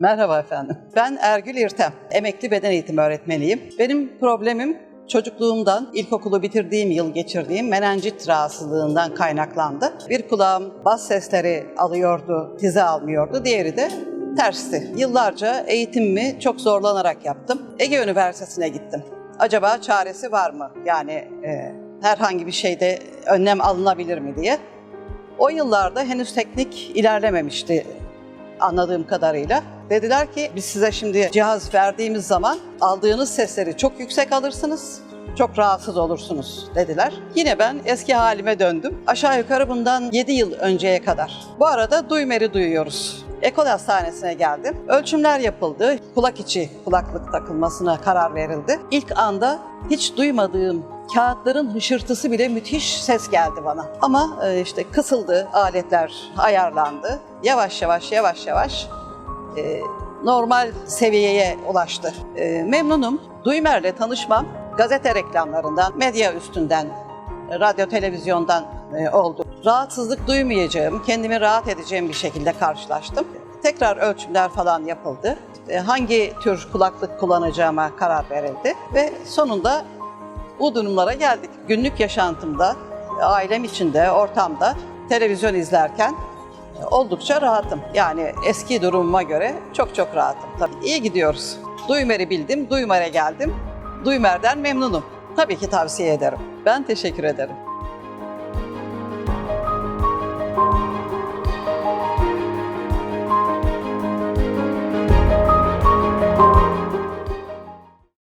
Merhaba efendim. Ben Ergül İrtem. Emekli beden eğitimi öğretmeniyim. Benim problemim çocukluğumdan, ilkokulu bitirdiğim yıl geçirdiğim menenjit rahatsızlığından kaynaklandı. Bir kulağım bas sesleri alıyordu, tize almıyordu. Diğeri de tersti. Yıllarca eğitimimi çok zorlanarak yaptım. Ege Üniversitesi'ne gittim. Acaba çaresi var mı? Yani e, herhangi bir şeyde önlem alınabilir mi diye. O yıllarda henüz teknik ilerlememişti anladığım kadarıyla. Dediler ki biz size şimdi cihaz verdiğimiz zaman aldığınız sesleri çok yüksek alırsınız. Çok rahatsız olursunuz dediler. Yine ben eski halime döndüm. Aşağı yukarı bundan 7 yıl önceye kadar. Bu arada duymeri duyuyoruz. Ekol Hastanesi'ne geldim. Ölçümler yapıldı. Kulak içi kulaklık takılmasına karar verildi. İlk anda hiç duymadığım kağıtların hışırtısı bile müthiş ses geldi bana. Ama e, işte kısıldı, aletler ayarlandı. Yavaş yavaş yavaş yavaş e, normal seviyeye ulaştı. E, memnunum. Duymer'le tanışmam gazete reklamlarından, medya üstünden, radyo, televizyondan e, oldu. Rahatsızlık duymayacağım, kendimi rahat edeceğim bir şekilde karşılaştım. Tekrar ölçümler falan yapıldı. E, hangi tür kulaklık kullanacağıma karar verildi ve sonunda bu durumlara geldik. Günlük yaşantımda, e, ailem içinde, ortamda televizyon izlerken e, oldukça rahatım. Yani eski durumuma göre çok çok rahatım. Tabii iyi gidiyoruz. Duymer'i bildim, Duymer'e geldim. Duymer'den memnunum. Tabii ki tavsiye ederim. Ben teşekkür ederim.